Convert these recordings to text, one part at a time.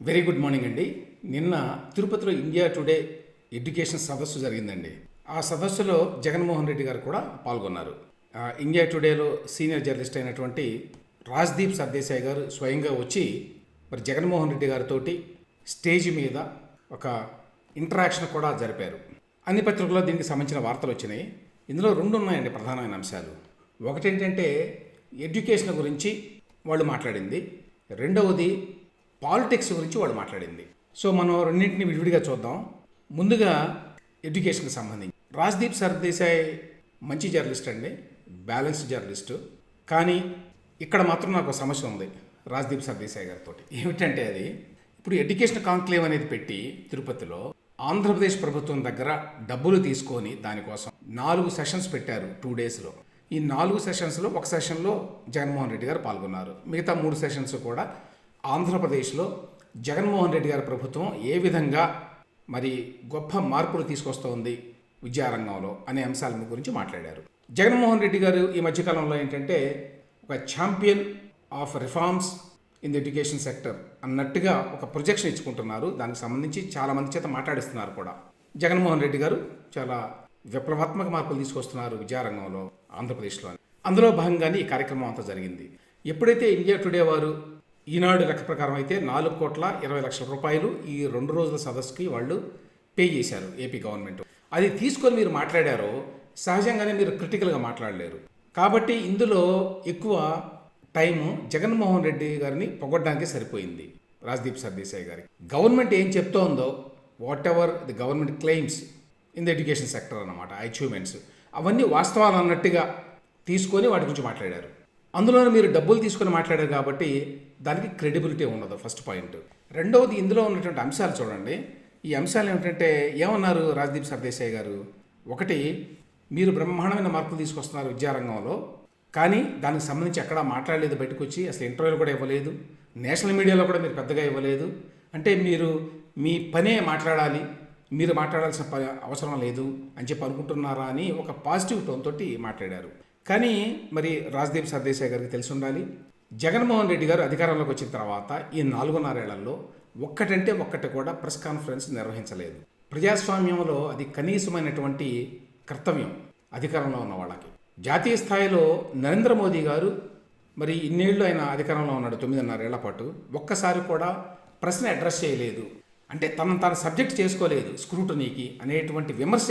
Very good morning అండి. నిన్న తిరుపతిలో ఇండియా టుడే ఎడ్యుకేషన్ సదస్సు జరిగిందండి. ఆ సదస్సులో జగన్మోహన్ రెడ్డి గారు కూడా పాల్గొన్నారు. ఇండియా టుడేలో సీనియర్ జర్నలిస్ట్ అయినటువంటి రాజ్దీప్ సర్దేశాయ్ గారు స్వయంగా వచ్చి మరి జగన్మోహన్ రెడ్డి గారితోటి స్టేజ్ మీద ఒక ఇంటరాక్షన్ కూడా జరిపారు. అన్ని పత్రికల్లో దీనికి సంబంధించిన వార్తలు వచ్చినాయి. ఇందులో రెండు ఉన్నాయండి ప్రధానమైన అంశాలు. ఒకటేంటంటే ఎడ్యుకేషన్ గురించి వాళ్ళు మాట్లాడింది. రెండవది పాలిటిక్స్ గురించి వాళ్ళు మాట్లాడింది. సో మనం రెండింటిని విడివిడిగా చూద్దాం. ముందుగా ఎడ్యుకేషన్కి సంబంధించి. రాజ్దీప్ సర్దేశాయ్ మంచి జర్నలిస్ట్ అండి బ్యాలెన్స్డ్ జర్నలిస్టు. కానీ ఇక్కడ మాత్రం నాకు ఒక సమస్య ఉంది రాజ్దీప్ సర్దేశాయ్ గారితో ఏమిటంటే అది ఇప్పుడు ఎడ్యుకేషన్ కాంక్లేవ్ అనేది పెట్టి తిరుపతిలో ఆంధ్రప్రదేశ్ ప్రభుత్వం దగ్గర డబ్బులు తీసుకొని దానికోసం నాలుగు సెషన్స్ పెట్టారు టూ డేస్లో. ఈ నాలుగు సెషన్స్లో ఒక సెషన్లో జగన్మోహన్ రెడ్డి గారు పాల్గొన్నారు. మిగతా మూడు సెషన్స్ కూడా ఆంధ్రప్రదేశ్లో జగన్మోహన్ రెడ్డి గారి ప్రభుత్వం ఏ విధంగా మరి గొప్ప మార్పులు తీసుకొస్తోంది విద్యారంగంలో అనే అంశాల గురించి మాట్లాడారు. జగన్మోహన్ రెడ్డి గారు ఈ మధ్యకాలంలో ఏంటంటే ఒక champion of reforms in the education sector అన్నట్టుగా ఒక ప్రొజెక్షన్ ఇచ్చుకుంటున్నారు. దానికి సంబంధించి చాలామంది చేత మాట్లాడిస్తున్నారు కూడా. జగన్మోహన్ రెడ్డి గారు చాలా విప్లవాత్మక మార్పులు తీసుకొస్తున్నారు విద్యారంగంలో ఆంధ్రప్రదేశ్లో అందులో భాగంగానే ఈ కార్యక్రమం అంతా జరిగింది. ఎప్పుడైతే ఇండియా టుడే వారు ఈనాడు లెక్క ప్రకారం అయితే నాలుగు కోట్ల ఇరవై లక్షల రూపాయలు ఈ రెండు రోజుల సదస్సుకి వాళ్ళు పే చేశారు ఏపీ గవర్నమెంట్. అది తీసుకొని మీరు మాట్లాడారో సహజంగానే మీరు క్రిటికల్గా మాట్లాడలేరు. కాబట్టి ఇందులో ఎక్కువ టైము జగన్మోహన్ రెడ్డి గారిని పొగడ్డానికి సరిపోయింది రాజ్దీప్ సర్దేశాయ్ గారి గవర్నమెంట్ ఏం చెప్తోందో whatever the government claims in the education sector అన్నమాట అచీవ్మెంట్స్ అవన్నీ వాస్తవాలు అన్నట్టుగా తీసుకొని వాటి గురించి మాట్లాడారు. అందులోనే మీరు డబ్బులు తీసుకొని మాట్లాడారు కాబట్టి దానికి క్రెడిబిలిటీ ఉండదు ఫస్ట్ పాయింట్ రెండవది ఇందులో ఉన్నటువంటి అంశాలు చూడండి. ఈ అంశాలు ఏమిటంటే ఏమన్నారు రాజ్దీప్ సర్దేశాయ్ గారు? ఒకటి మీరు బ్రహ్మాండమైన మార్పులు తీసుకొస్తున్నారు విద్యారంగంలో కానీ దానికి సంబంధించి ఎక్కడా మాట్లాడలేదు బయటకు వచ్చి అసలు ఇంటర్వ్యూలు కూడా ఇవ్వలేదు నేషనల్ మీడియాలో కూడా మీరు పెద్దగా ఇవ్వలేదు. అంటే మీరు మీ పనే మాట్లాడాలి మీరు మాట్లాడాల్సిన ప అవసరం లేదు అని చెప్పి అనుకుంటున్నారా అని ఒక పాజిటివ్ టోన్ తోటి మాట్లాడారు. కానీ మరి రాజ్దీప్ సర్దేశాయ్ గారికి తెలిసి ఉండాలి జగన్మోహన్ రెడ్డి గారు అధికారంలోకి వచ్చిన తర్వాత ఈ నాలుగున్నరేళ్ళలో ఒక్కటంటే ఒక్కటి కూడా ప్రెస్ కాన్ఫరెన్స్ నిర్వహించలేదు. ప్రజాస్వామ్యంలో అది కనీసమైనటువంటి కర్తవ్యం అధికారంలో ఉన్న వాళ్ళకి. జాతీయ స్థాయిలో నరేంద్ర మోదీ గారు మరి ఇన్నేళ్ళు ఆయన అధికారంలో ఉన్నాడు తొమ్మిదిన్నరేళ్ళ పాటు. ఒక్కసారి కూడా ప్రశ్న అడ్రస్ చేయలేదు. అంటే తనను తాను సబ్జెక్ట్ చేసుకోలేదు స్క్రూటనీకి అనేటువంటి విమర్శ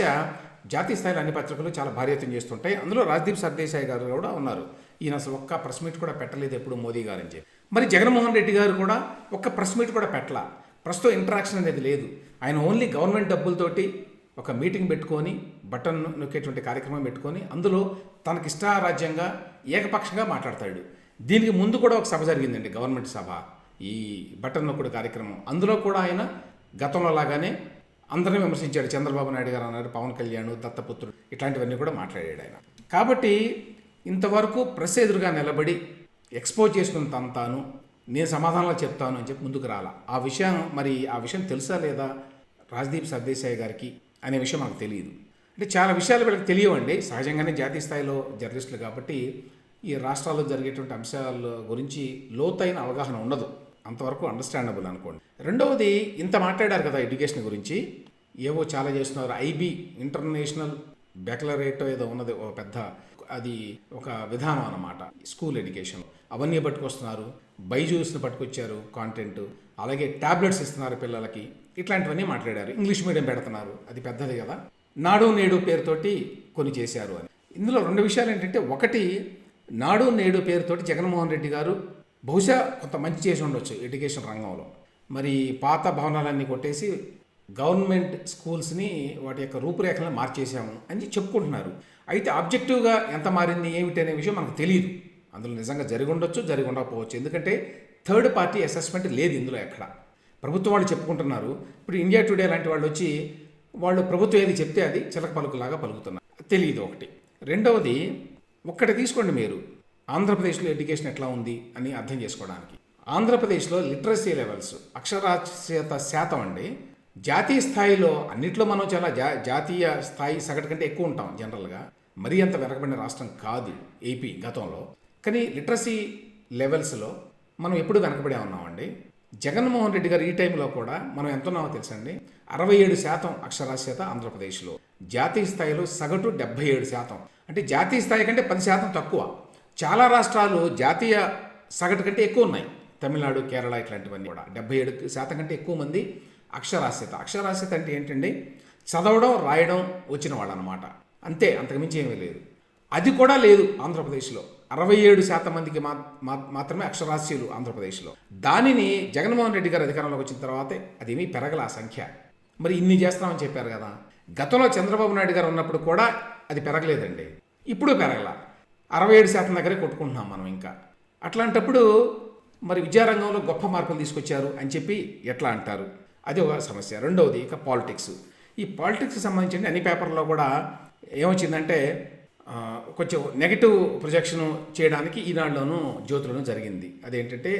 జాతీయ స్థాయిలో అన్ని పత్రికలు చాలా భార్యతం చేస్తుంటాయి. అందులో రాజ్దీప్ సర్దేశాయ్ గారు కూడా ఉన్నారు. ఈయన అసలు ఒక్క ప్రెస్ మీట్ కూడా పెట్టలేదు ఎప్పుడు మోదీ గారు అని చెప్పి. మరి జగన్మోహన్ రెడ్డి గారు కూడా ఒక్క ప్రెస్ మీట్ కూడా పెట్టలా. ప్రస్తుతం ఇంటరాక్షన్ అనేది లేదు. ఆయన ఓన్లీ గవర్నమెంట్ డబ్బులతోటి ఒక మీటింగ్ పెట్టుకొని బటన్ నొక్కేటువంటి కార్యక్రమం పెట్టుకొని అందులో తనకి ఇష్టారాజ్యంగా ఏకపక్షంగా మాట్లాడతాడు. దీనికి ముందు కూడా ఒక సభ జరిగిందండి గవర్నమెంట్ సభ. ఈ బటన్ నొక్కుడు కార్యక్రమం. అందులో కూడా ఆయన గతంలో లాగానే అందరిని విమర్శించాడు. చంద్రబాబు నాయుడు గారు అన్నారు పవన్ కళ్యాణ్ దత్తపుత్రుడు ఇట్లాంటివన్నీ కూడా మాట్లాడాడు ఆయన. కాబట్టి ఇంతవరకు ప్రెస్ ఎదురుగా నిలబడి ఎక్స్పోజ్ చేసుకుని తను తాను నేను సమాధానాలు చెప్తాను అని చెప్పి ముందుకు రాలా. ఆ విషయం మరి ఆ విషయం తెలుసా లేదా రాజ్దీప్ సర్దేశాయ్ గారికి అనే విషయం నాకు తెలియదు. అంటే చాలా విషయాలు వీళ్ళకి తెలియవండి. సహజంగానే జాతీయ స్థాయిలో జర్నలిస్టులు కాబట్టి ఈ రాష్ట్రాల్లో జరిగేటువంటి అంశాల గురించి లోతైన అవగాహన ఉండదు. అంతవరకు అండర్స్టాండబుల్ అనుకోండి. రెండవది ఇంత మాట్లాడారు కదా ఎడ్యుకేషన్ గురించి. ఏవో చాలా చేస్తున్నారు. ఐబీ ఇంటర్నేషనల్ బెక్లరేట్ ఏదో ఉన్నది ఒక పెద్ద అది ఒక విధానం అన్నమాట. School education. అవన్నీ పట్టుకొస్తున్నారు. బైజూస్ని పట్టుకొచ్చారు కాంటెంట్ అలాగే ట్యాబ్లెట్స్ ఇస్తున్నారు పిల్లలకి. ఇట్లాంటివన్నీ మాట్లాడారు. ఇంగ్లీష్ మీడియం పెడుతున్నారు. అది పెద్దది కదా. నాడు నేడు పేరుతోటి కొన్ని చేశారు అని. ఇందులో రెండు విషయాలు ఏంటంటే ఒకటి నాడు నేడు పేరుతోటి జగన్మోహన్ రెడ్డి గారు బహుశా కొంత మంచి చేసి ఉండొచ్చు ఎడ్యుకేషన్ రంగంలో. మరి పాత భవనాలన్నీ కొట్టేసి గవర్నమెంట్ స్కూల్స్ని వాటి యొక్క రూపురేఖలను మార్చేసాము అని చెప్పుకుంటున్నారు. అయితే ఆబ్జెక్టివ్గా ఎంత మారింది ఏమిటి అనే విషయం మనకు తెలియదు అందులో నిజంగా జరిగి ఉండొచ్చు జరిగి ఉండకపోవచ్చు. ఎందుకంటే థర్డ్ పార్టీ అసెస్మెంట్ లేదు ఇందులో ఎక్కడ. ప్రభుత్వం వాళ్ళు చెప్పుకుంటున్నారు. ఇప్పుడు ఇండియా టుడే లాంటి వాళ్ళు వచ్చి వాళ్ళు ప్రభుత్వం ఏది చెప్తే అది చిలక పలుకులాగా పలుకుతున్నారు. తెలియదు ఒకటి. రెండవది ఒక్కటి తీసుకోండి మీరు. ఆంధ్రప్రదేశ్లో ఎడ్యుకేషన్ ఎట్లా ఉంది అని అర్థం చేసుకోవడానికి. ఆంధ్రప్రదేశ్లో లిటరసీ లెవెల్స్ అక్షరాస్యత శాతం అండి. జాతీయ స్థాయిలో అన్నిట్లో మనం చాలా జా జాతీయ స్థాయి సగటు కంటే ఎక్కువ ఉంటాం జనరల్గా. మరీ అంత వెనకబడిన రాష్ట్రం కాదు ఏపీ గతంలో. కానీ లిటరసీ లెవెల్స్లో మనం ఎప్పుడు వెనకబడే ఉన్నామండి. జగన్మోహన్ రెడ్డి గారు ఈ టైంలో కూడా మనం ఎంత ఉన్నామో తెలుసండి? అరవై ఏడు శాతం అక్షరాస్యత ఆంధ్రప్రదేశ్లో. జాతీయ స్థాయిలో సగటు డెబ్బై ఏడు శాతం. అంటే జాతీయ స్థాయి కంటే పది శాతం తక్కువ. చాలా రాష్ట్రాలు జాతీయ సగటు కంటే ఎక్కువ ఉన్నాయి. తమిళనాడు కేరళ ఇట్లాంటివన్నీ కూడా. డెబ్బై ఏడు శాతం కంటే ఎక్కువ మంది అక్షరాస్యత. అక్షరాస్యత అంటే ఏంటండి? చదవడం రాయడం వచ్చిన వాళ్ళనమాట. అంతే అంతకుమించి ఏమీ లేదు. అది కూడా లేదు ఆంధ్రప్రదేశ్లో. అరవై ఏడు శాతం మందికి మా మాత్రమే అక్షరాస్యులు ఆంధ్రప్రదేశ్లో. దానిని జగన్మోహన్ రెడ్డి గారు అధికారంలోకి వచ్చిన తర్వాతే అదేమీ పెరగల ఆ సంఖ్య. మరి ఇన్ని చేస్తామని చెప్పారు కదా. గతంలో చంద్రబాబు నాయుడు గారు ఉన్నప్పుడు కూడా అది పెరగలేదండి. ఇప్పుడు పెరగల. అరవై ఏడు శాతం దగ్గరే కొట్టుకుంటున్నాం మనం ఇంకా. అట్లాంటప్పుడు మరి విద్యారంగంలో గొప్ప మార్పులు తీసుకొచ్చారు అని చెప్పి ఎట్లా అంటారు? అది ఒక సమస్య. రెండవది ఇక పాలిటిక్స్. ఈ పాలిటిక్స్కి సంబంధించి అన్ని పేపర్లో కూడా ఏమొచ్చిందంటే కొంచెం నెగటివ్ ప్రొజెక్షన్ చేయడానికి ఈనాడులోనూ జ్యోతిలోనూ జరిగింది. అదేంటంటే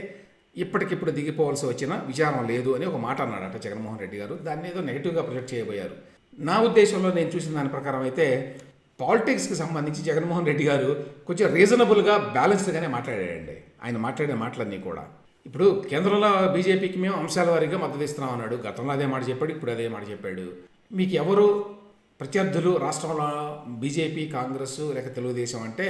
ఇప్పటికిప్పుడు దిగిపోవాల్సి వచ్చిన విచారం లేదు అని ఒక మాట అన్నాడట జగన్మోహన్ రెడ్డి గారు. దాన్ని ఏదో నెగిటివ్గా ప్రొజెక్ట్ చేయబోయారు. నా ఉద్దేశంలో నేను చూసిన దాని ప్రకారం అయితే పాలిటిక్స్కి సంబంధించి జగన్మోహన్ రెడ్డి గారు కొంచెం రీజనబుల్గా బ్యాలెన్స్డ్గానే మాట్లాడాడండి. ఆయన మాట్లాడిన మాటలన్నీ కూడా. ఇప్పుడు కేంద్రంలో బీజేపీకి మేము అంశాల వారీగా మద్దతు ఇస్తున్నాం అన్నాడు. గతంలో అదే మాట చెప్పాడు ఇప్పుడు అదే మాట చెప్పాడు. మీకు ఎవరు ప్రత్యర్థులు రాష్ట్రంలో బీజేపీ కాంగ్రెస్ లేక తెలుగుదేశం అంటే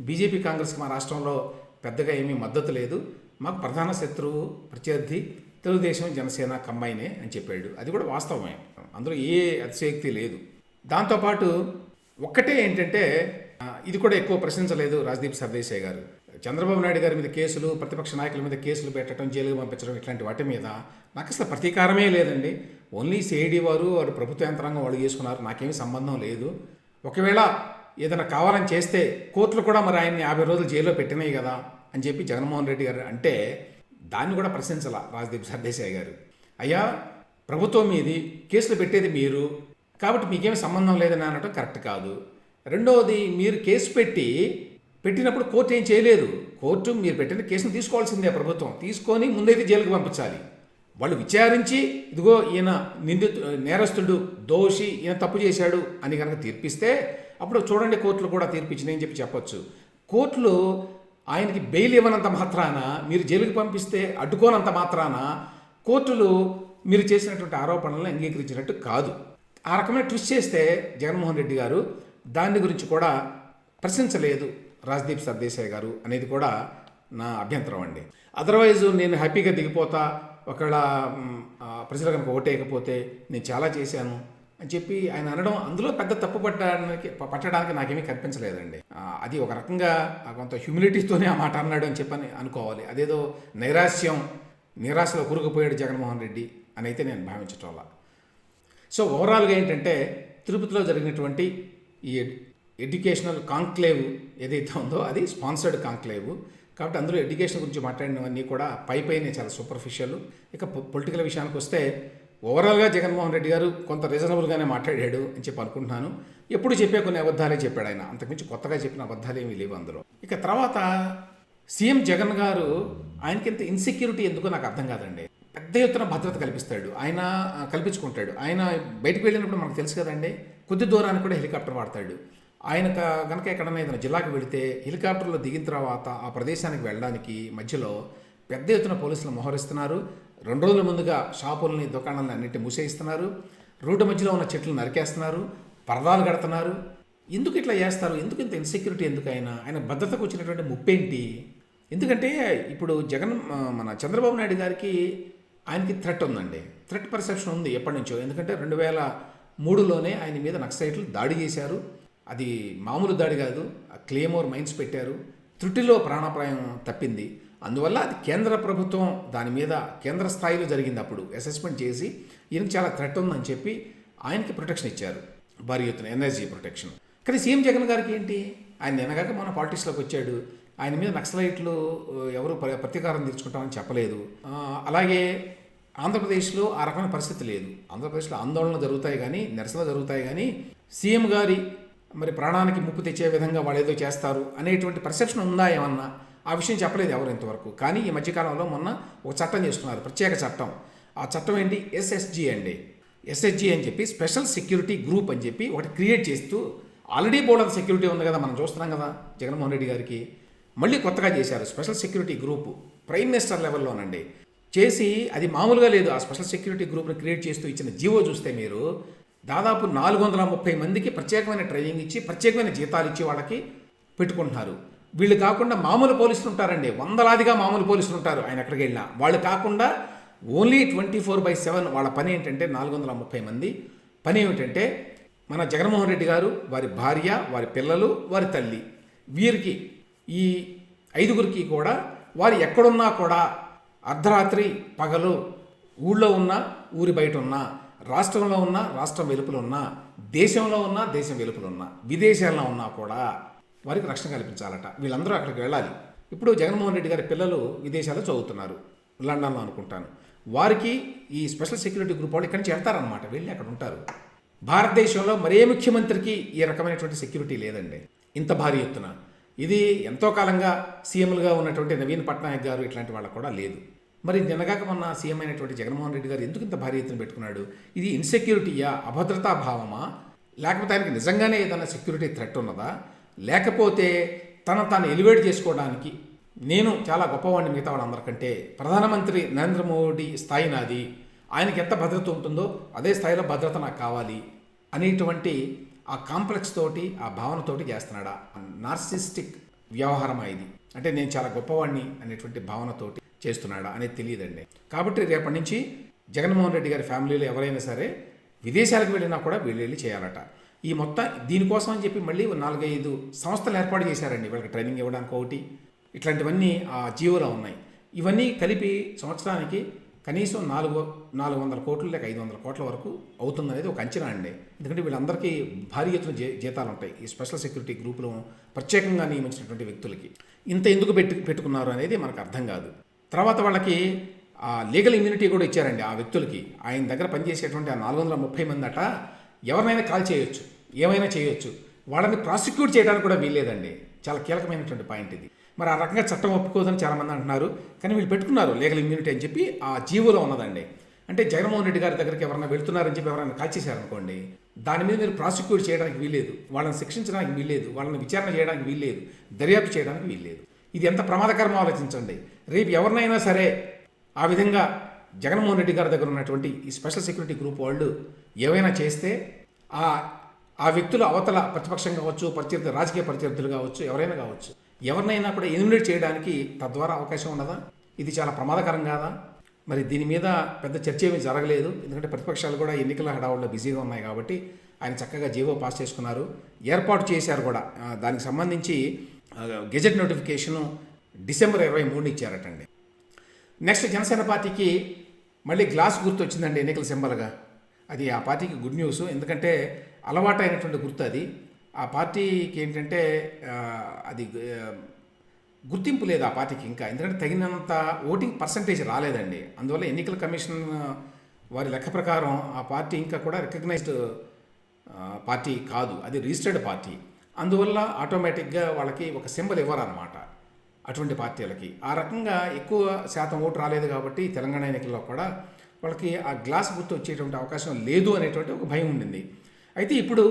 బీజేపీ కాంగ్రెస్కి మా రాష్ట్రంలో పెద్దగా ఏమీ మద్దతు లేదు. మాకు ప్రధాన శత్రువు ప్రత్యర్థి తెలుగుదేశం జనసేన కంబైనే అని చెప్పాడు. అది కూడా వాస్తవమే. అందులో ఏ అతిశయోక్తి లేదు. దాంతోపాటు ఒక్కటే ఏంటంటే ఇది కూడా ఎక్కువ ప్రశ్నించలేదు రాజ్దీప్ సర్దేశాయ్ గారు. చంద్రబాబు నాయుడు గారి మీద కేసులు ప్రతిపక్ష నాయకుల మీద కేసులు పెట్టడం జైలుకు పంపించడం ఇట్లాంటి వాటి మీద నాకు అసలు ప్రతీకారమే లేదండి. ఓన్లీ సిఐడి వారు వారు ప్రభుత్వ యంత్రాంగం వాళ్ళు చేసుకున్నారు. నాకేమీ సంబంధం లేదు. ఒకవేళ ఏదైనా కావాలని చేస్తే కోర్టులు కూడా మరి ఆయన్ని యాభై రోజులు జైల్లో పెట్టినాయి కదా అని చెప్పి జగన్మోహన్ రెడ్డి గారు అంటే దాన్ని కూడా ప్రశ్నించాల రాజదీప్ సర్దేశాయ్ గారు. అయ్యా ప్రభుత్వం మీది కేసులు పెట్టేది మీరు. కాబట్టి మీకేమి సంబంధం లేదని అనడం కరెక్ట్ కాదు. రెండవది మీరు కేసు పెట్టి పెట్టినప్పుడు కోర్టు ఏం చేయలేదు. కోర్టు మీరు పెట్టిన కేసును తీసుకోవాల్సిందే ప్రభుత్వం. తీసుకొని ముందైతే జైలుకి పంపించాలి. వాళ్ళు విచారించి ఇదిగో ఈయన నిందితు నేరస్తుడు దోషి ఈయన తప్పు చేశాడు అని కనుక తీర్పిస్తే అప్పుడు చూడండి కోర్టులు కూడా తీర్పించినాయని చెప్పి చెప్పొచ్చు. కోర్టులు ఆయనకి బెయిల్ ఇవ్వనంత మాత్రాన మీరు జైలుకి పంపిస్తే అడ్డుకోనంత మాత్రాన కోర్టులు మీరు చేసినటువంటి ఆరోపణలను అంగీకరించినట్టు కాదు. ఆ రకమైన ట్విస్ట్ చేస్తే జగన్మోహన్ రెడ్డి గారు దాని గురించి కూడా ప్రశ్నించలేదు. రాజ్దీప్ సర్దేశాయ్ గారు అనేది కూడా నా అభ్యంతరం అండి. అదర్వైజ్ నేను హ్యాపీగా దిగిపోతా ఒకవేళ ప్రజలు కనుక ఓటేయకపోతే నేను చాలా చేశాను అని చెప్పి ఆయన అనడం అందులో పెద్ద తప్పు పట్టడానికి పట్టడానికి నాకేమీ కనిపించలేదండి. అది ఒక రకంగా కొంత హ్యూమిలిటీతోనే ఆ మాట అన్నాడు అని చెప్పని అనుకోవాలి. అదేదో నైరాస్యం నిరాశలో కూరుకుపోయాడు జగన్మోహన్ రెడ్డి అని అయితే నేను భావించటం వల్ల. సో ఓవరాల్గా ఏంటంటే తిరుపతిలో జరిగినటువంటి ఈ ఎడ్యుకేషనల్ కాంక్లేవ్ ఏదైతే ఉందో అది స్పాన్సర్డ్ కాంక్లేవ్. కాబట్టి అందులో ఎడ్యుకేషన్ గురించి మాట్లాడినవన్నీ కూడా పై పైనే చాలా సూపర్ఫిషియల్ ఇక పొలిటికల్ విషయానికి వస్తే ఓవరాల్గా జగన్మోహన్ రెడ్డి గారు కొంత రీజనబుల్గానే మాట్లాడాడు అని చెప్పి అనుకుంటున్నాను. ఎప్పుడు చెప్పే కొన్ని అబద్ధాలే చెప్పాడు ఆయన. అంతకుమించి కొత్తగా చెప్పిన అబద్ధాలు ఏమీ లేవు అందులో. ఇక తర్వాత సీఎం జగన్ గారు ఆయనకి ఇంత ఇన్సెక్యూరిటీ ఎందుకో నాకు అర్థం కాదండి. పెద్ద ఎత్తున భద్రత కల్పిస్తాడు. ఆయన కల్పించుకుంటాడు. ఆయన బయటకు వెళ్ళినప్పుడు మనకు తెలుసు కదండి కొద్ది దూరానికి కూడా హెలికాప్టర్ వాడతాడు. ఆయన కనుక ఎక్కడన్నా ఏదైనా జిల్లాకు వెళితే హెలికాప్టర్లో దిగిన తర్వాత ఆ ప్రదేశానికి వెళ్ళడానికి మధ్యలో పెద్ద ఎత్తున పోలీసులు మోహరిస్తున్నారు. రెండు రోజుల ముందుగా షాపుల్ని దుకాణాలని అన్నిటి మూసేయిస్తున్నారు. రోడ్డు మధ్యలో ఉన్న చెట్లు నరికేస్తున్నారు. పరదాలు కడుతున్నారు. ఎందుకు ఇట్లా చేస్తారు? ఎందుకు ఇంత ఇన్సెక్యూరిటీ ఎందుకు ఆయన ఆయన భద్రతకు వచ్చినటువంటి ముప్పేంటి? ఎందుకంటే ఇప్పుడు జగన్ మన చంద్రబాబు నాయుడు గారికి ఆయనకి థ్రెట్ ఉందండి. థ్రెట్ పర్సెప్షన్ ఉంది ఎప్పటి నుంచో. ఎందుకంటే రెండు వేల మూడులోనే ఆయన మీద నక్సలైట్లు దాడి చేశారు. అది మామూలు దాడి కాదు. క్లేమోర్ మైన్స్ పెట్టారు. త్రుటిలో ప్రాణాపాయం తప్పింది. అందువల్ల అది కేంద్ర ప్రభుత్వం దాని మీద కేంద్ర స్థాయిలో జరిగింది అప్పుడు. అసెస్మెంట్ చేసి ఈయనకి చాలా థ్రెట్ ఉందని చెప్పి ఆయనకి ప్రొటెక్షన్ ఇచ్చారు. భారీ ఎత్తున ఎన్ఎస్జీ ప్రొటెక్షన్. కానీ సీఎం జగన్ గారికి ఏంటి? ఆయన నిన్నగాక మన పాలిటిక్స్లోకి వచ్చాడు. ఆయన మీద నక్సలైట్లు ఎవరు ప్ర- ప్రతీకారం తీర్చుకుంటామని చెప్పలేదు. అలాగే ఆంధ్రప్రదేశ్లో ఆ రకమైన పరిస్థితి లేదు. ఆంధ్రప్రదేశ్లో ఆందోళనలు జరుగుతాయి కానీ నిరసనలు జరుగుతాయి కానీ సీఎం గారి మరి ప్రాణానికి ముప్పు తెచ్చే విధంగా వాళ్ళు ఏదో చేస్తారు అనేటువంటి పర్సెప్షన్ ఉందా ఏమన్నా? ఆ విషయం చెప్పలేదు ఎవరు ఇంతవరకు. కానీ ఈ మధ్యకాలంలో మొన్న ఒక చట్టం చేసుకున్నారు ప్రత్యేక చట్టం. ఆ చట్టం ఏంటి? ఎస్ఎస్జి అండి. ఎస్ఎస్జి అని చెప్పి స్పెషల్ సెక్యూరిటీ గ్రూప్ అని చెప్పి ఒకటి క్రియేట్ చేస్తూ ఆల్రెడీ బోర్డ్ సెక్యూరిటీ ఉంది కదా మనం చూస్తున్నాం కదా జగన్మోహన్ రెడ్డి గారికి. మళ్ళీ కొత్తగా చేశారు special security group prime minister లెవెల్లోనండి చేసి అది మామూలుగా లేదు. ఆ స్పెషల్ సెక్యూరిటీ గ్రూప్ని క్రియేట్ చేస్తూ ఇచ్చిన జీవో చూస్తే మీరు దాదాపు నాలుగు వందల ముప్పై మందికి ప్రత్యేకమైన ట్రైనింగ్ ఇచ్చి ప్రత్యేకమైన జీతాలు ఇచ్చి వాళ్ళకి పెట్టుకుంటున్నారు. వీళ్ళు కాకుండా మామూలు పోలీసులు ఉంటారండి. వందలాదిగా మామూలు పోలీసులు ఉంటారు ఆయన ఎక్కడికి వెళ్ళినా. వాళ్ళు కాకుండా only twenty four by seven వాళ్ళ పని ఏంటంటే నాలుగు వందల ముప్పై మంది. పని ఏమిటంటే మన జగన్మోహన్ రెడ్డి గారు వారి భార్య వారి పిల్లలు వారి తల్లి. వీరికి ఈ ఐదుగురికి కూడా వారు ఎక్కడున్నా కూడా అర్ధరాత్రి పగలు ఊళ్ళో ఉన్నా ఊరి బయట ఉన్నా రాష్ట్రంలో ఉన్నా రాష్ట్రం వెలుపల ఉన్నా దేశంలో ఉన్నా దేశం వెలుపల ఉన్నా విదేశాల్లో ఉన్నా కూడా వారికి రక్షణ కల్పించాలట. వీళ్ళందరూ అక్కడికి వెళ్ళాలి. ఇప్పుడు జగన్మోహన్ రెడ్డి గారి పిల్లలు విదేశాల్లో చదువుతున్నారు. లండన్లో అనుకుంటాను. వారికి ఈ స్పెషల్ సెక్యూరిటీ గ్రూప్ వాళ్ళు ఇక్కడి నుంచి వెళ్తారనమాట వెళ్ళి అక్కడ ఉంటారు. భారతదేశంలో మరే ముఖ్యమంత్రికి ఈ రకమైనటువంటి సెక్యూరిటీ లేదండి. ఇంత భారీ ఎత్తున. ఇది ఎంతో కాలంగా సీఎంలుగా ఉన్నటువంటి నవీన్ పట్నాయక్ గారు ఇట్లాంటి వాళ్ళకు కూడా లేదు. మరి నిన్నగాక మొన్న సీఎం అయినటువంటి జగన్మోహన్ రెడ్డి గారు ఎందుకు ఇంత భారీ ఎత్తున పెట్టుకున్నాడు? ఇది ఇన్సెక్యూరిటీయా అభద్రతా భావమా? లేకపోతే ఆయనకి నిజంగానే ఏదైనా సెక్యూరిటీ థ్రెట్ ఉన్నదా? లేకపోతే తన తాను ఎలివేట్ చేసుకోవడానికి నేను చాలా గొప్పవాడిని మిగతా వాళ్ళందరికంటే ప్రధానమంత్రి నరేంద్ర మోడీ స్థాయి నాది. ఆయనకి ఎంత భద్రత ఉంటుందో అదే స్థాయిలో భద్రత నాకు కావాలి అనేటువంటి ఆ కాంప్లెక్స్ తోటి ఆ భావనతోటి చేస్తున్నాడా? నార్సిస్టిక్ వ్యవహారమా ఇది? అంటే నేను చాలా గొప్పవాడిని అనేటువంటి భావనతోటి చేస్తున్నాడా అనేది తెలియదండి. కాబట్టి రేపటి నుంచి జగన్మోహన్ రెడ్డి గారి ఫ్యామిలీలో ఎవరైనా సరే విదేశాలకు వెళ్ళినా కూడా వీళ్ళు వెళ్ళి చేయాలట. ఈ మొత్తం దీనికోసం అని చెప్పి మళ్ళీ నాలుగైదు సంస్థలు ఏర్పాటు చేశారండి. వీళ్ళకి ట్రైనింగ్ ఇవ్వడానికి ఒకటి ఇట్లాంటివన్నీ ఆ జీవోలో ఉన్నాయి. ఇవన్నీ కలిపి సంవత్సరానికి కనీసం నాలుగు నాలుగు వందల కోట్లు లేక ఐదు వందల కోట్ల వరకు అవుతుందనేది ఒక అంచనా అండి. ఎందుకంటే వీళ్ళందరికీ భారీ ఎత్తున జీ జీతాలు ఉంటాయి. ఈ స్పెషల్ సెక్యూరిటీ గ్రూపులో ప్రత్యేకంగా నియమించినటువంటి వ్యక్తులకి. ఇంత ఎందుకు పెట్టు పెట్టుకున్నారు అనేది మనకు అర్థం కాదు. తర్వాత వాళ్ళకి లీగల్ ఇమ్యూనిటీ కూడా ఇచ్చారండి ఆ వ్యక్తులకి. ఆయన దగ్గర పనిచేసేటువంటి ఆ నాలుగు వందల ముప్పై మంది అట ఎవరినైనా కాల్ చేయొచ్చు ఏమైనా చేయొచ్చు. వాళ్ళని ప్రాసిక్యూట్ చేయడానికి కూడా వీల్లేదండి. చాలా కీలకమైనటువంటి పాయింట్ ఇది. మరి ఆ రకంగా చట్టం ఒప్పుకోదని చాలామంది అంటున్నారు. కానీ వీళ్ళు పెట్టుకున్నారు లీగల్ ఇమ్యూనిటీ అని చెప్పి ఆ జీవోలో ఉన్నదండి. అంటే జగన్మోహన్ రెడ్డి గారి దగ్గరికి ఎవరైనా వెళ్తున్నారని చెప్పి ఎవరైనా కాల్ చేశారనుకోండి దాని మీద మీరు ప్రాసిక్యూట్ చేయడానికి వీల్లేదు. వాళ్ళని శిక్షించడానికి వీల్లేదు. వాళ్ళని విచారణ చేయడానికి వీల్లేదు. దర్యాప్తు చేయడానికి వీల్లేదు. ఇది ఎంత ప్రమాదకరమో ఆలోచించండి. రేపు ఎవరినైనా సరే ఆ విధంగా జగన్మోహన్ రెడ్డి గారి దగ్గర ఉన్నటువంటి ఈ స్పెషల్ సెక్యూరిటీ గ్రూప్ వాళ్ళు ఏవైనా చేస్తే ఆ ఆ వ్యక్తులు అవతల ప్రతిపక్షం కావచ్చు ప్రత్యర్థి రాజకీయ ప్రత్యర్థులు కావచ్చు ఎవరైనా కావచ్చు ఎవరినైనా కూడా ఎలిమినేట్ చేయడానికి తద్వారా అవకాశం ఉండదా ఇది చాలా ప్రమాదకరం కాదా? మరి దీని మీద పెద్ద చర్చ ఏమీ జరగలేదు. ఎందుకంటే ప్రతిపక్షాలు కూడా ఎన్నికల హడావుల్లో బిజీగా ఉన్నాయి కాబట్టి ఆయన చక్కగా జీవో పాస్ చేసుకున్నారు. ఏర్పాటు చేశారు కూడా. దానికి సంబంధించి గెజెట్ నోటిఫికేషను డిసెంబర్ ఇరవై మూడుని ఇచ్చారటండి. నెక్స్ట్ జనసేన పార్టీకి మళ్ళీ గ్లాస్ గుర్తు వచ్చిందండి ఎన్నికల సింబల్గా. అది ఆ పార్టీకి గుడ్ న్యూస్. ఎందుకంటే అలవాటైనటువంటి గుర్తు అది. ఆ పార్టీకి ఏంటంటే అది గుర్తింపు లేదు ఆ పార్టీకి ఇంకా. ఎందుకంటే తగినంత ఓటింగ్ పర్సంటేజ్ రాలేదండి. అందువల్ల ఎన్నికల కమిషన్ వారి లెక్క ప్రకారం ఆ పార్టీ ఇంకా కూడా రికగ్నైజ్డ్ పార్టీ కాదు. అది రిజిస్టర్డ్ పార్టీ. అందువల్ల ఆటోమేటిక్గా వాళ్ళకి ఒక సింబల్ ఇవ్వరన్నమాట అటువంటి పార్టీలకి. ఆ రకంగా ఎక్కువ శాతం ఓటు రాలేదు కాబట్టి తెలంగాణ ఎన్నికల్లో కూడా వాళ్ళకి ఆ గ్లాస్ గుర్తు వచ్చేటువంటి అవకాశం లేదు అనేటువంటి ఒక భయం ఉండింది. అయితే ఇప్పుడు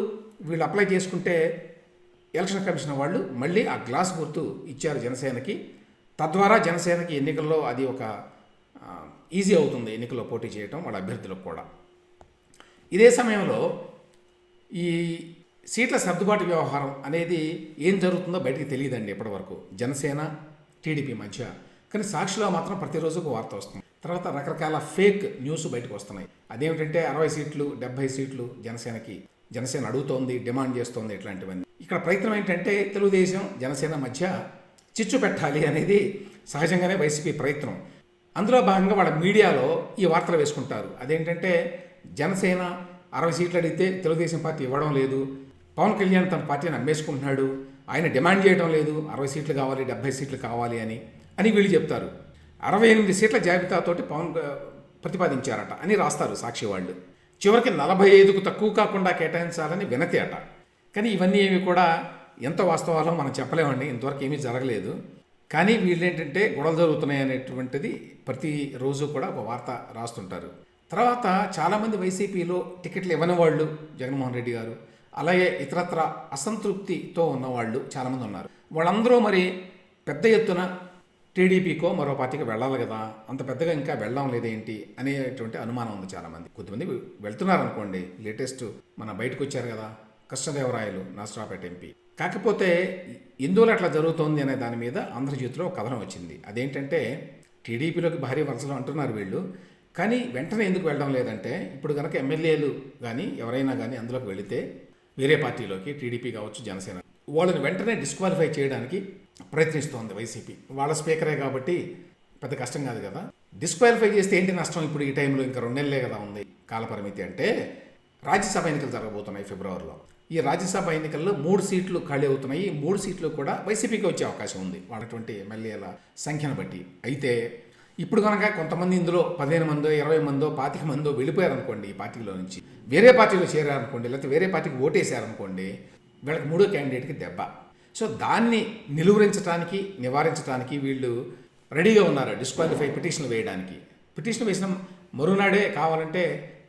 వీళ్ళు అప్లై చేసుకుంటే ఎలక్షన్ కమిషన్ వాళ్ళు మళ్ళీ ఆ గ్లాస్ గుర్తు ఇచ్చారు జనసేనకి. తద్వారా జనసేనకి ఎన్నికల్లో అది ఒక ఈజీ అవుతుంది ఎన్నికల్లో పోటీ చేయటం వాళ్ళ అభ్యర్థులకు కూడా. ఇదే సమయంలో ఈ సీట్ల సర్దుబాటు వ్యవహారం అనేది ఏం జరుగుతుందో బయటికి తెలియదండి ఇప్పటివరకు. జనసేన టీడీపీ మధ్య. కానీ సాక్షిలో మాత్రం ప్రతిరోజు ఒక వార్త వస్తుంది. తర్వాత రకరకాల ఫేక్ న్యూస్ బయటకు వస్తున్నాయి. అదేమిటంటే అరవై సీట్లు డెబ్బై సీట్లు జనసేనకి. జనసేన అడుగుతోంది డిమాండ్ చేస్తోంది ఇట్లాంటివన్నీ. ఇక్కడ ప్రయత్నం ఏంటంటే తెలుగుదేశం జనసేన మధ్య చిచ్చు పెట్టాలి అనేది సహజంగానే వైసీపీ ప్రయత్నం. అందులో భాగంగా వాళ్ళ మీడియాలో ఈ వార్తలు వేసుకుంటారు. అదేంటంటే జనసేన అరవై సీట్లు అడిగితే తెలుగుదేశం పార్టీ ఇవ్వడం లేదు. పవన్ కళ్యాణ్ తన పార్టీని అమ్మేసుకుంటున్నాడు ఆయన డిమాండ్ చేయడం లేదు. అరవై సీట్లు కావాలి డెబ్బై సీట్లు కావాలి అని అని వీళ్ళు చెప్తారు. అరవై ఎనిమిది సీట్ల జాబితాతోటి పవన్ ప్రతిపాదించారట అని రాస్తారు సాక్షి వాళ్ళు. చివరికి నలభై ఐదుకు తక్కువ కాకుండా కేటాయించాలని వినతి అట. కానీ ఇవన్నీ ఏమి కూడా ఎంత వాస్తవాలో మనం చెప్పలేమండి. ఇంతవరకు ఏమీ జరగలేదు. కానీ వీళ్ళేంటంటే గొడవలు జరుగుతున్నాయి అనేటువంటిది ప్రతిరోజు కూడా ఒక వార్త రాస్తుంటారు. తర్వాత చాలామంది వైసీపీలో టికెట్లు ఇవ్వని వాళ్ళు జగన్మోహన్ రెడ్డి గారు. అలాగే ఇతరత్ర అసంతృప్తితో ఉన్నవాళ్ళు చాలామంది ఉన్నారు. వాళ్ళందరూ మరి పెద్ద ఎత్తున టీడీపీకో మరో పార్టీకి వెళ్ళాలి కదా అంత పెద్దగా ఇంకా వెళ్ళడం లేదేంటి అనేటువంటి అనుమానం ఉంది చాలామంది. కొద్దిమంది వెళ్తున్నారు అనుకోండి లేటెస్ట్ మన బయటకు వచ్చారు కదా కృష్ణదేవరాయలు నరసరావుపేట ఎంపీ. కాకపోతే ఎందువల్ల అట్లా జరుగుతోంది అనే దాని మీద ఆంధ్రజ్యోతిలో ఒక కథనం వచ్చింది. అదేంటంటే టీడీపీలోకి భారీ వలసలు అంటున్నారు వీళ్ళు కానీ వెంటనే ఎందుకు వెళ్ళడం లేదంటే ఇప్పుడు కనుక ఎమ్మెల్యేలు కానీ ఎవరైనా కానీ అందులోకి వెళితే వేరే పార్టీలోకి టీడీపీ కావచ్చు జనసేన. వాళ్ళని వెంటనే డిస్క్వాలిఫై చేయడానికి ప్రయత్నిస్తోంది వైసీపీ. వాళ్ళ స్పీకరే కాబట్టి పెద్ద కష్టం కాదు కదా. డిస్క్వాలిఫై చేస్తే ఏంటి నష్టం? ఇప్పుడు ఈ టైంలో ఇంకా రెండు నెలలే కదా ఉంది కాలపరిమితి అంటే రాజ్యసభ ఎన్నికలు జరగబోతున్నాయి ఫిబ్రవరిలో. ఈ రాజ్యసభ ఎన్నికల్లో మూడు సీట్లు ఖాళీ అవుతున్నాయి. ఈ మూడు సీట్లు కూడా వైసీపీకి వచ్చే అవకాశం ఉంది. వాళ్ళటువంటి ఎమ్మెల్యేల సంఖ్యను బట్టి. అయితే ఇప్పుడు కనుక కొంతమంది ఇందులో పదిహేను మందో ఇరవై మందో పాతిక మందో వెళ్ళిపోయారనుకోండి ఈ పార్టీలో నుంచి వేరే పార్టీలో చేరారనుకోండి లేకపోతే వేరే పార్టీకి ఓటేసారనుకోండి వీళ్ళకి మూడో క్యాండిడేట్కి దెబ్బ. సో దాన్ని నిలువరించడానికి నివారించడానికి వీళ్ళు రెడీగా ఉన్నారు డిస్క్వాలిఫై పిటిషన్ వేయడానికి. పిటిషన్ వేసిన మరునాడే కావాలంటే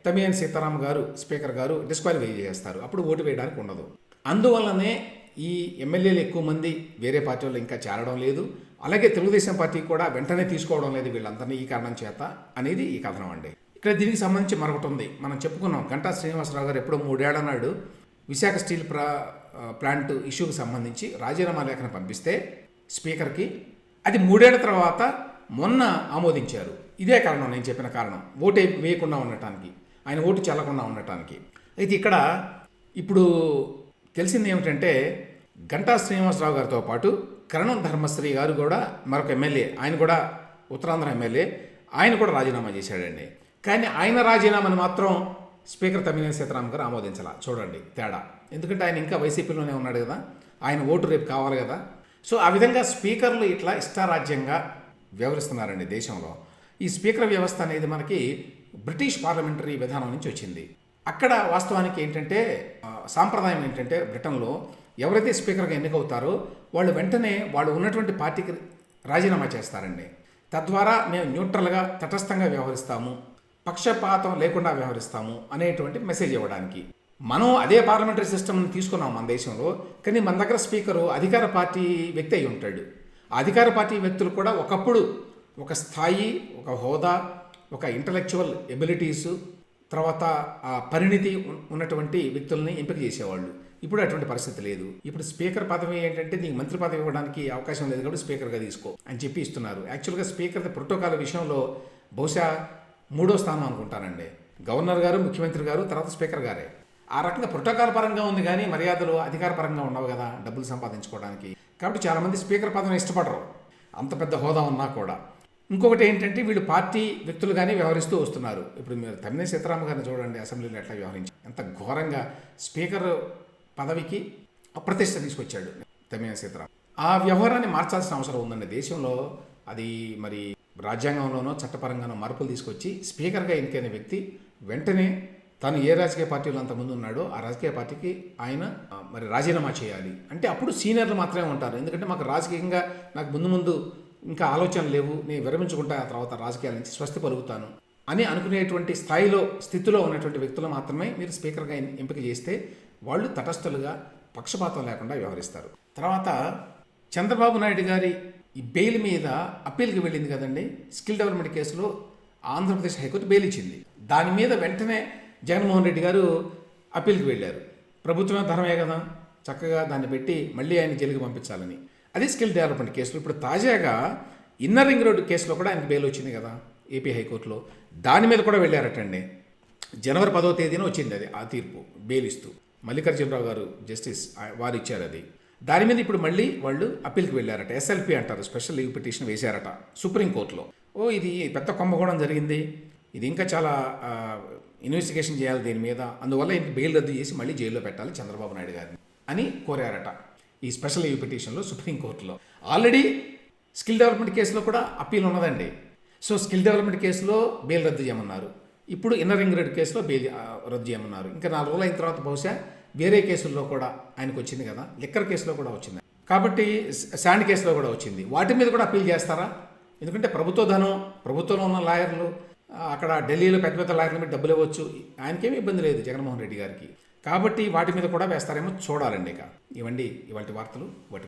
తమియన్ సీతారాం గారు స్పీకర్ గారు డిస్క్వాలిఫై చేస్తారు. అప్పుడు ఓటు వేయడానికి ఉండదు. అందువల్లనే ఈ ఎమ్మెల్యేలు ఎక్కువ మంది వేరే పార్టీ వాళ్ళు ఇంకా చేరడం లేదు. అలాగే తెలుగుదేశం పార్టీ కూడా వెంటనే తీసుకోవడం లేదు వీళ్ళందరినీ ఈ కారణం చేత అనేది ఈ కథనం అండి. ఇక్కడ దీనికి సంబంధించి మరొకటి ఉంది. మనం చెప్పుకున్నాం గంటా శ్రీనివాసరావు గారు ఎప్పుడో మూడేళ్ళ నాడు విశాఖ స్టీల్ ప్రా ప్లాంట్ ఇష్యూకి సంబంధించి రాజీనామా లేఖను పంపిస్తే స్పీకర్కి అది మూడేళ్ళ తర్వాత మొన్న ఆమోదించారు. ఇదే కారణం నేను చెప్పిన కారణం. ఓటు వేయకుండా ఉండటానికి ఆయన ఓటు చెల్లకుండా ఉండటానికి. అయితే ఇక్కడ ఇప్పుడు తెలిసింది ఏమిటంటే గంటా శ్రీనివాసరావు గారితో పాటు కరణం ధర్మశ్రీ గారు కూడా మరొక ఎమ్మెల్యే ఆయన కూడా ఉత్తరాంధ్ర ఎమ్మెల్యే ఆయన కూడా రాజీనామా చేశాడండి. కానీ ఆయన రాజీనామాని మాత్రం స్పీకర్ తమ్మినేని సీతారాం గారు ఆమోదించాల. చూడండి తేడా. ఎందుకంటే ఆయన ఇంకా వైసీపీలోనే ఉన్నాడు కదా ఆయన ఓటు రేపు కావాలి కదా. సో ఆ విధంగా స్పీకర్లు ఇట్లా ఇష్టారాజ్యంగా వ్యవహరిస్తున్నారండి దేశంలో. ఈ స్పీకర్ వ్యవస్థ అనేది మనకి బ్రిటిష్ పార్లమెంటరీ విధానం నుంచి వచ్చింది. అక్కడ వాస్తవానికి ఏంటంటే సాంప్రదాయం ఏంటంటే బ్రిటన్లో ఎవరైతే స్పీకర్గా ఎన్నికవుతారో వాళ్ళు వెంటనే వాళ్ళు ఉన్నటువంటి పార్టీకి రాజీనామా చేస్తారండి. తద్వారా మేము న్యూట్రల్గా తటస్థంగా వ్యవహరిస్తాము పక్షపాతం లేకుండా వ్యవహరిస్తాము అనేటువంటి మెసేజ్ ఇవ్వడానికి. మనం అదే పార్లమెంటరీ సిస్టమ్ని తీసుకున్నాం మన దేశంలో కానీ మన దగ్గర స్పీకరు అధికార పార్టీ వ్యక్తి అయి ఉంటాడు. ఆ అధికార పార్టీ వ్యక్తులు కూడా ఒకప్పుడు ఒక స్థాయి ఒక హోదా ఒక ఇంటలెక్చువల్ ఎబిలిటీసు తర్వాత ఆ పరిణితి ఉన్నటువంటి వ్యక్తుల్ని ఎంపిక చేసేవాళ్ళు. ఇప్పుడు అటువంటి పరిస్థితి లేదు. ఇప్పుడు స్పీకర్ పదవి ఏంటంటే నీకు మంత్రి పదవి ఇవ్వడానికి అవకాశం లేదు కాబట్టి స్పీకర్గా తీసుకో అని చెప్పి ఇస్తున్నారు. యాక్చువల్గా స్పీకర్ ప్రోటోకాల్ విషయంలో బహుశా మూడో స్థానం అనుకుంటానండి. గవర్నర్ గారు ముఖ్యమంత్రి గారు తర్వాత స్పీకర్ గారే. ఆ రకంగా ప్రోటోకాల్ పరంగా ఉంది కానీ మర్యాదలు అధికార పరంగా ఉండవు కదా డబ్బులు సంపాదించుకోవడానికి. కాబట్టి చాలామంది స్పీకర్ పదవిని ఇష్టపడరు. అంత పెద్ద హోదా ఉన్నా కూడా. ఇంకొకటి ఏంటంటే వీళ్ళు పార్టీ వ్యక్తులుగానే వ్యవహరిస్తూ వస్తున్నారు. ఇప్పుడు మీరు తమ్మినే సీతారామ గారిని చూడండి అసెంబ్లీలో ఎట్లా వ్యవహరించి ఎంత ఘోరంగా స్పీకర్ పదవికి అప్రతిష్ట తీసుకొచ్చాడు తమ్మినే సీతారాం ఆ వ్యవహారాన్ని మార్చాల్సిన అవసరం ఉందండి. దేశంలో అది మరి రాజ్యాంగంలోనో చట్టపరంగానో మార్పులు తీసుకొచ్చి స్పీకర్గా ఎన్నికైన వ్యక్తి వెంటనే తను ఏ రాజకీయ పార్టీలో అంత ముందు ఉన్నాడో ఆ రాజకీయ పార్టీకి ఆయన మరి రాజీనామా చేయాలి. అంటే అప్పుడు సీనియర్లు మాత్రమే ఉంటారు. ఎందుకంటే మాకు రాజకీయంగా నాకు ముందు ముందు ఇంకా ఆలోచనలు లేవు నేను విరమించుకుంటా ఆ తర్వాత రాజకీయాల నుంచి స్వస్తి పలుకుతాను అని అనుకునేటువంటి స్థాయిలో స్థితిలో ఉన్నటువంటి వ్యక్తులు మాత్రమే మీరు స్పీకర్గా ఎంపిక చేస్తే వాళ్ళు తటస్థులుగా పక్షపాతం లేకుండా వ్యవహరిస్తారు. తర్వాత చంద్రబాబు నాయుడు గారి ఈ బెయిల్ మీద అప్పీల్కి వెళ్ళింది కదండి. స్కిల్ డెవలప్మెంట్ కేసులో ఆంధ్రప్రదేశ్ హైకోర్టు బెయిల్ ఇచ్చింది. దాని మీద వెంటనే జగన్మోహన్ రెడ్డి గారు అప్పీల్కి వెళ్ళారు. ప్రభుత్వమే ధర్మే కదా చక్కగా దాన్ని పెట్టి మళ్ళీ ఆయన జైలుకి పంపించాలని. అది స్కిల్ డెవలప్మెంట్ కేసులో. ఇప్పుడు తాజాగా ఇన్నర్ రింగ్ రోడ్డు కేసులో కూడా ఆయనకు బెయిల్ వచ్చింది కదా ఏపీ హైకోర్టులో. దాని మీద కూడా వెళ్ళారటండి. జనవరి పదో తేదీన వచ్చింది అది ఆ తీర్పు బెయిల్ ఇస్తూ. మల్లికార్జునరావు గారు జస్టిస్ వారు ఇచ్చారు అది. దాని మీద ఇప్పుడు మళ్ళీ వాళ్ళు అప్పీల్కి వెళ్ళారట. ఎస్ఎల్పి అంటారు స్పెషల్ లీవ్ పిటిషన్ వేశారట సుప్రీంకోర్టులో ఓ ఇది పెద్ద కుంభకోణం జరిగింది. ఇది ఇంకా చాలా ఇన్వెస్టిగేషన్ చేయాలి దీని మీద. అందువల్ల ఇంక బెయిల్ రద్దు చేసి మళ్ళీ జైల్లో పెట్టాలి చంద్రబాబు నాయుడు గారిని అని కోరారట. ఈ స్పెషల్ లీవ్ పిటిషన్లో సుప్రీంకోర్టులో ఆల్రెడీ స్కిల్ డెవలప్మెంట్ కేసులో కూడా అప్పీల్ ఉన్నదండి. సో స్కిల్ డెవలప్మెంట్ కేసులో బెయిల్ రద్దు చేయమన్నారు. ఇప్పుడు ఇన్నర్ రింగ్ రెడ్ కేసులో బెయిల్ రద్దు చేయమన్నారు. ఇంకా నాలుగు రోజులు అయిన తర్వాత బహుశా వేరే కేసుల్లో కూడా ఆయనకు వచ్చింది కదా. లిక్కర్ కేసులో కూడా వచ్చింది. కాబట్టి శాండ్ కేసులో కూడా వచ్చింది. వాటి మీద కూడా అప్పీల్ చేస్తారా? ఎందుకంటే ప్రభుత్వ ధనం ప్రభుత్వంలో ఉన్న లాయర్లు అక్కడ ఢిల్లీలో పెద్ద పెద్ద లాయర్ల మీద డబ్బులు ఇవ్వచ్చు. ఆయనకేమీ ఇబ్బంది లేదు జగన్మోహన్ రెడ్డి గారికి. కాబట్టి వాటి మీద కూడా వేస్తారేమో చూడాలండి ఇక. ఇవ్వండి ఇవాటి వార్తలు వాటి